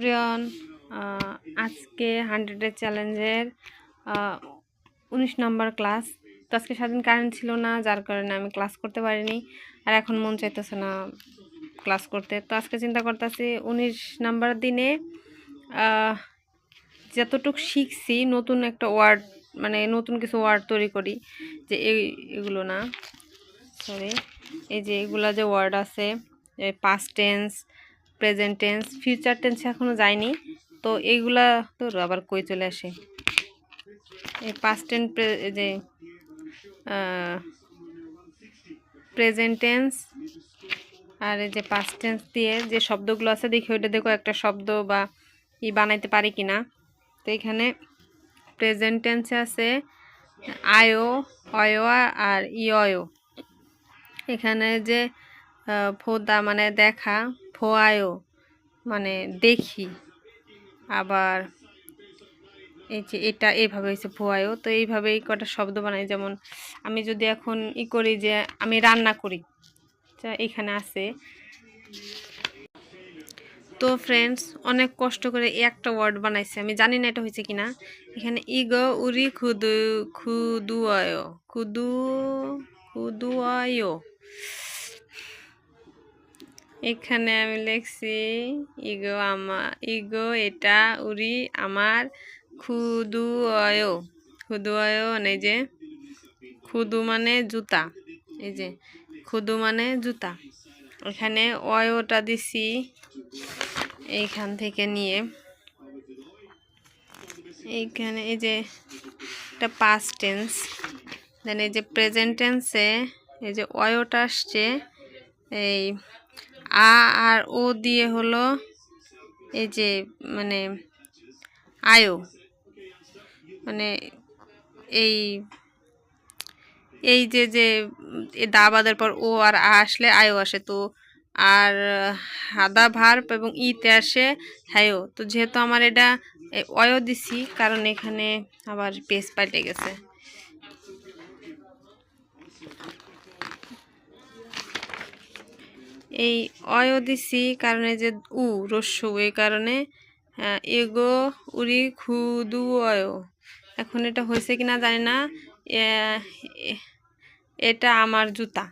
Everyone আজকে হান্ড্রেডের চ্যালেঞ্জের উনিশ নম্বর ক্লাস। তো আজকে সারাদিন কারেন্ট ছিল না, যার কারণে আমি ক্লাস করতে পারিনি, আর এখন মন চাইতেছে না ক্লাস করতে। তো আজকে চিন্তা করতেছি, উনিশ নাম্বার দিনে যতটুক শিখছি, নতুন একটা ওয়ার্ড মানে নতুন কিছু ওয়ার্ড তৈরি করি, যে এগুলো না সরি এই যে এগুলা যে ওয়ার্ড আছে past tense present tense future tense এখনও যায়নি। তো এইগুলা তো আবার কই চলে আসে? এই পাস্ট টেন্স যে প্রেজেন্ট টেন্স আর এই যে পাস্ট টেন্স দিয়ে যে শব্দগুলো আছে, দেখি ওইটা দেখো একটা শব্দ বা ই বানাইতে পারি কি না তো এখানে প্রেজেন্ট টেন্সে আছে আয়ো, অয়ো আর ইয়ো। এখানে যে ফোদা মানে দেখা ফোয়ায়ও মানে দেখি। আবার এই যে এটা এইভাবে হয়েছে ফোয়ায়ও তো এইভাবেই কটা শব্দ বানাই। যেমন আমি যদি এখন ই করি যে আমি রান্না করি, যা এখানে আছে। তো ফ্রেন্ডস অনেক কষ্ট করে একটা ওয়ার্ড বানাইছে। আমি জানি না এটা হয়েছে কিনা। এখানে ইগো, উরি, খুদু খুদুয় খুদু খুদুয় এখানে আমি লিখছি, ইগো আমা, ইগো এটা উরি আমার খুদুয় খুদুয় মানে যে, খুদু মানে জুতা, এই যে, খুদু মানে জুতা। এখানে অয়টা দিছি এইখান থেকে নিয়ে। এইখানে এই যে এটা পাস্ট টেন্স দেন এই যে প্রেজেন্ট টেন্সে এই যে অয়টা আসছে, এই আ আর ও দিয়ে হলো এই যে মানে আয়ো। মানে এই এই যে যে দা বাদের পর ও আর আ আসলে আয়ো আসে। তো আর হাদা ভার্ব এবং ইতে আসে হ্যায়ও তো যেহেতু আমার এটা অয়ো দিছি, কারণ এখানে আবার পেস পাল্টে গেছে। এই অয়ো দিছি কারণে যে উ, রস্যু এই কারণে এগো, উরি খুদু অয়ো। এখন এটা হয়েছে কিনা জানি না। এটা আমার জুতা।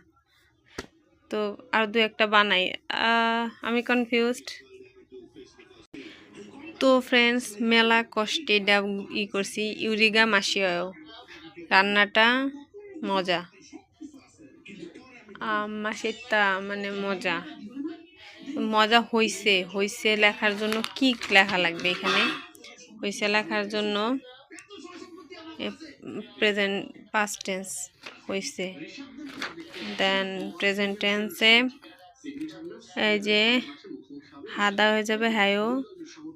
তো আর দু একটা বানাই। আমি কনফিউজড তো ফ্রেন্ডস মেলা কষ্টে এটা ই করছি। ইউরিগা মাসিও রান্নাটা মজা। মাসেরটা মানে মজা। মজা হইছে হইছে লেখার জন্য কি লেখা লাগবে এখানে? হইছে লেখার জন্য প্রেজেন্ট পাস্ট টেন্স হইছে। দেন প্রেজেন্ট টেন্সে এই যে, হাদা হয়ে যাবে হ্যায়ও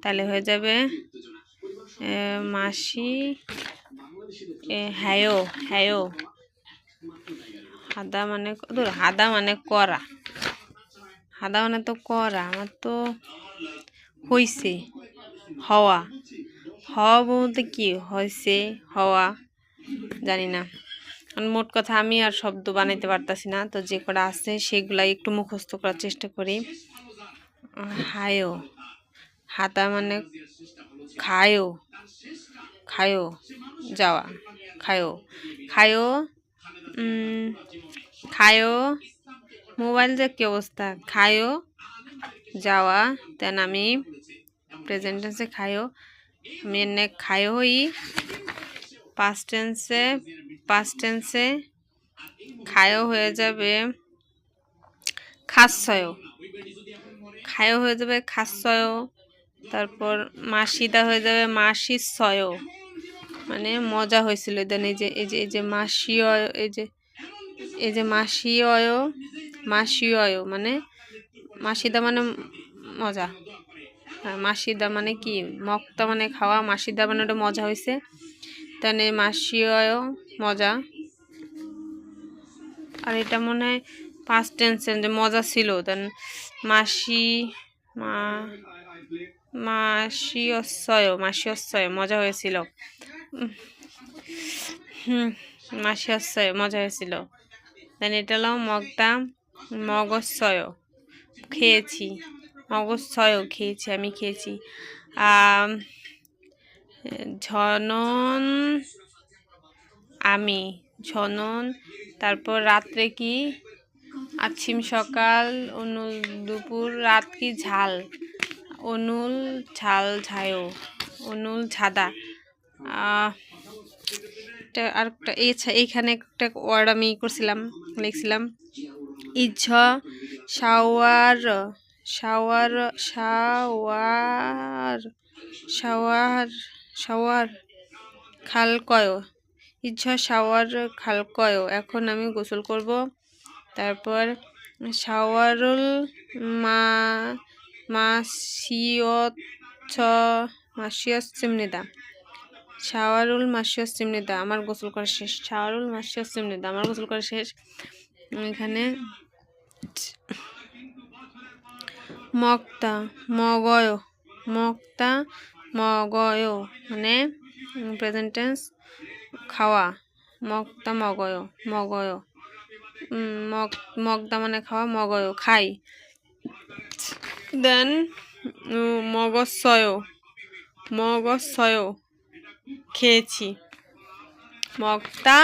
তাহলে হয়ে যাবে মাসি হ্যায়ও হ্যায়ও হাদা মানে ধর, হাদা মানে করা। হাদা মানে তো করা, আমার তো হইছে, হওয়া। হওয়া বলতে কি? হয়েছে হওয়া, জানি না। কারণ মোট কথা আমি আর শব্দ বানাইতে পারতাছি না, তো যে কটা আছে সেগুলাই একটু মুখস্থ করার চেষ্টা করি। হায়ও হাতা মানে খায়ও খায়ও যাওয়া খায়ও খায়ও খায়ও মোবাইল যে কি অবস্থা? খায়ও যাওয়া দেন আমি প্রেজেন্ট টেন্সে খায়ও আমি এনে হই। পাস্ট টেন্সে পাস্ট টেন্সে খায়ও হয়ে যাবে খাসয়ও খায়ও হয়ে যাবে খাসয়ও তারপর মাসিদা হয়ে যাবে মাসি সয়ও মানে মজা হয়েছিল দেন এই যে এই যে এই যে মাসি এই যে এই যে মাসি অয় মাসি অয় মানে মাসিদা মানে মজা। আর মাসিদা মানে কি? মক্তা মানে খাওয়া, মাসিদা মানে ওটা মজা হয়েছে। তাহলে মাসি অয় মজা। আর এটা মনে হয় পাস্ট টেন্সের যে মজা ছিল। দেন মাসি, মা মাসি অশ্বয় মাসি অশ্বয় মজা হয়েছিল। মাসি অশ্বয় মজা হয়েছিল। দেন এটা হলো মগদা মগস্বয় খেয়েছি মগজ ছয়ও খেয়েছি, আমি খেয়েছি। ঝনন, আমি, ঝনন। তারপর রাত্রে কি? আছিম সকাল অনুল দুপুর, রাত কি? ঝাল। অনুল ঝাল ঝায়ও অনুল ঝাদা। আর একটা এছা- এইখানে একটা ওয়ার্ড আমি করছিলাম, লিখছিলাম। ইচ্ছ শাওয়ার শাওয়ার শাওয়ার শাওয়ার শাওয়ার, খালকয়। ইচ্ছা শাওয়ার, খালকয়। এখন আমি গোসল করব। তারপর শাওয়ারুল মা মাসিয়ত মাসিয়ত চিমনিদা শাওয়ারুল মাসিয়ত চিমনিদা আমার গোসল করা শেষ। শাওয়ারুল মাসিয়ত চিমনিদা আমার গোসল করা শেষ। এখানে মক্তা, মগয় মক্তা, মগয় মানে প্রেজেন্ট টেন্স খাওয়া। মক্তা, মগয় মগয়। মগদা মানে খাওয়া, মগয়, খাই। দেন মগজসয় মগজসয় খেয়েছি। মগতা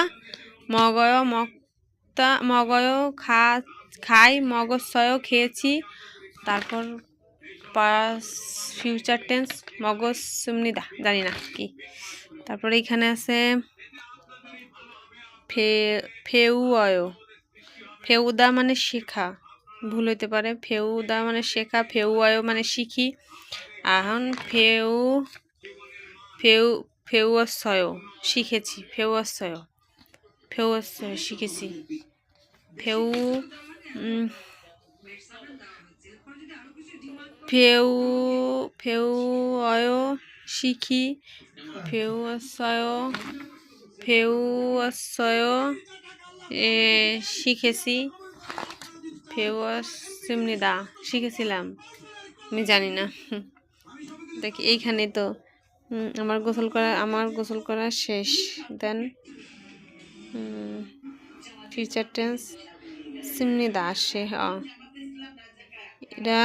মগয় মগতা মগয় খা, খাই মগজসয় খেয়েছি। তারপর পাস ফিউচার টেন্স মগজ সুমনিদা জানি না কি। তারপরে এখানে আছে ফে ফেউয় ফেউদা মানে শেখা, ভুল হইতে পারে। ফেউদা মানে শেখা ফেউয় মানে শিখি। এখন ফেউ ফেউ ফেউয়াশয় শিখেছি ফেউয়াশয় ফেউয়াশয় শিখেছি ফেউ উম, ফেউ ফেউ অয় শিখি ফেউ অসয় ফেউ অসয় এ শিখেছি ফেউ সিমনিদা শিখেছিলাম আমি জানি না। দেখি এইখানে তো উম, আমার গোসল করা, আমার গোসল করা শেষ। দেন ফিউচার টেন্স সিমনিদা আসে হ্যাঁ এটা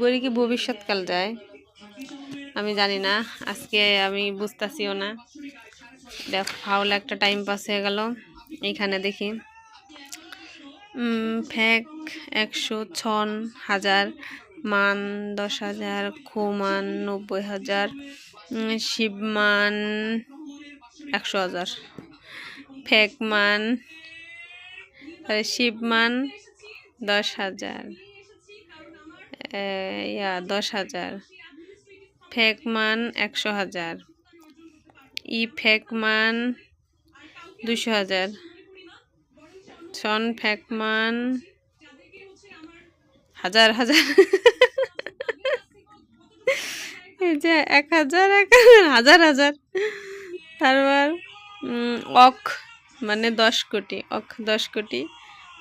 বলি কি ভবিষ্যৎকাল যায়। আমি জানি না, আজকে আমি বুঝতেছিও না। দেখ, ফাউল একটা টাইম পাস হয়ে গেল এইখানে দেখি। ফ্যাক একশো ছন হাজার মান দশ হাজার, খুমান নব্বই হাজার শিবমান একশো হাজার ফেকমান শিবমান দশ হাজার ইয়া, দশ হাজার ফেকমান একশো হাজার, ই ফেকমান দুশো হাজার, সন ফেকমান হাজার হাজার। এই যে এক হাজার এক হাজার হাজার তারপর অক মানে দশ কোটি, অক দশ কোটি।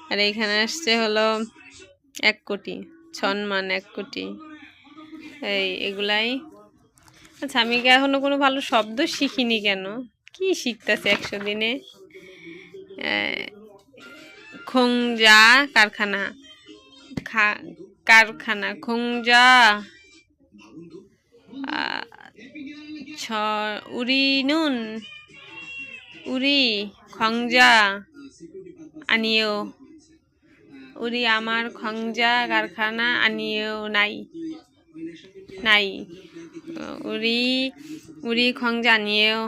আর এইখানে আসছে হলো এক কোটি, ছন মান এক কোটি। এই এগুলাই। আচ্ছা আমি কি এখনও কোনো ভালো শব্দ শিখিনি কেন? কি শিখতেছে একশো দিনে? খোংজা কারখানা। খা, কারখানা, খোংজা। ছ উড়ি নুন উড়ি খংজা আনিও। উড়ি আমার খংজা কারখানা আনিও নাই নাই। উড়ি উড়ি খংজা আনিও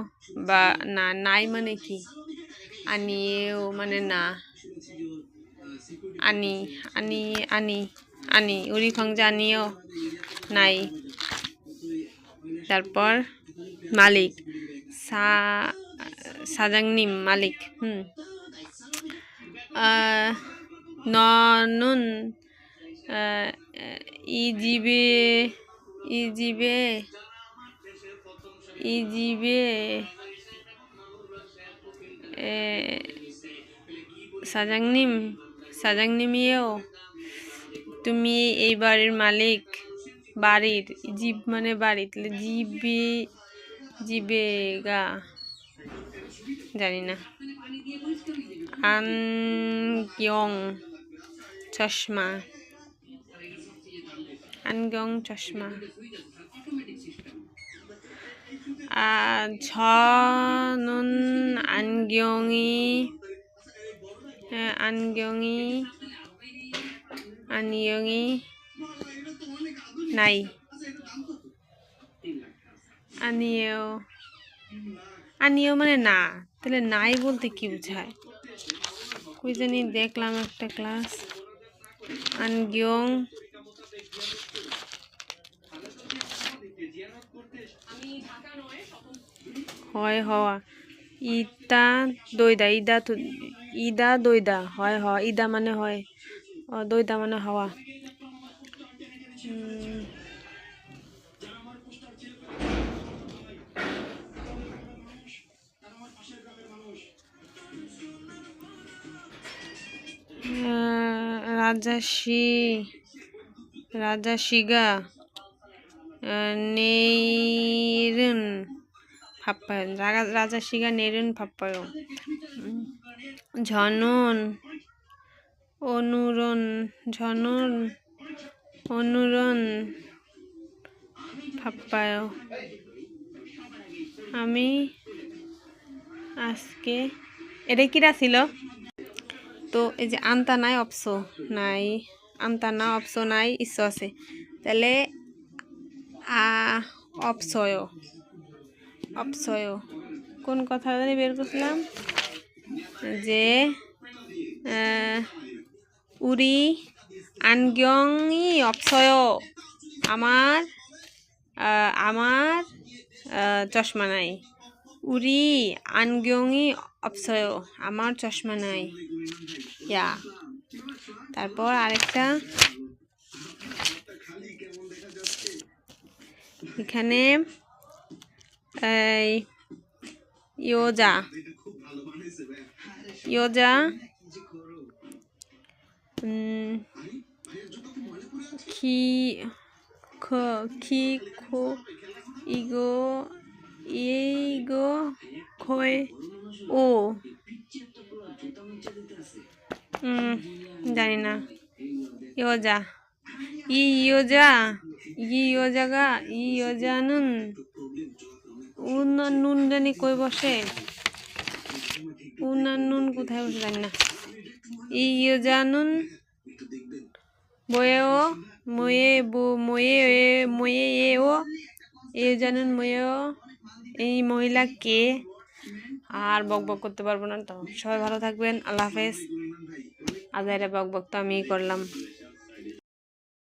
বা না, নাই মানে কি? আনিও মানে না। আনি আনি আনি আনি। উড়ি খংজা আনিও নাই। তারপর মালিক। সা সাজাংনিম মালিক, হুম। ননুন ইজিবে ইজিবে ইজিবে সাজাংনিম সাজাংনিমিও তুমি এই বাড়ির মালিক। বাড়ির, জীব মানে বাড়ি তাহলে জিবে জিবে গা জানি না আন কিয়ং চশমা। আনগং চশমা। আ, ঝ, নুন আনগিয়ঙি আনগিয়ঙি আনিয়ঙি নাই আনিয়েও আনিয়েও মানে না তাহলে নাই বলতে কি বোঝায় কই জানি দেখলাম একটা ক্লাস আনগিয়ং হয় হওয়া ইটা দইদা ইদা ইদা দইদা হয় হ ইদা মানে হয় দইদা মানে হওয়া রাজাশি রাজাশিগা নেইরুন রাগা- রাজাশিগা নেরুন ফাপ্পায়ন, ঝনন, অনুরণ ঝনন, অনুরণ ফাপ্পায় আমি আজকে, এটা কিরা ছিল? তো এই যে আন্তা নাই, অপস নাই, আন্তা না, অপস নাই, ইস আছে। তাহলে অপসয় অপসয়। কোন কথা জানি বের করছিলাম যে উরি, আনগিয়ংই অপসয়। আমার আমার চশমা নাই। উরি আনগিয়ংই অপসয় আমার চশমা নাই। ইয়া। তারপর আরেকটা এখানে এই ইয়োজা ইয়োজা কি খ কি খো, ইগো ইগো খয় ও। জানি না ইয়োজা। ই ইয়োজা। ই ইয়োজাগা। ই ইয়োজানুন। উন্না নুন জানি কই বসে? উন্না নুন কোথায় বসে জানি না ই ইয়োজানুন বয়েও ময়ে বো, ময়ে ময়ে এ ও। এ জানুন ময়েও এই মহিলা কে? আর বক বক করতে পারব না তো। সবাই ভালো থাকবেন, আল্লাহ হাফেজ। আজ এটা বক বক তো আমি করলাম।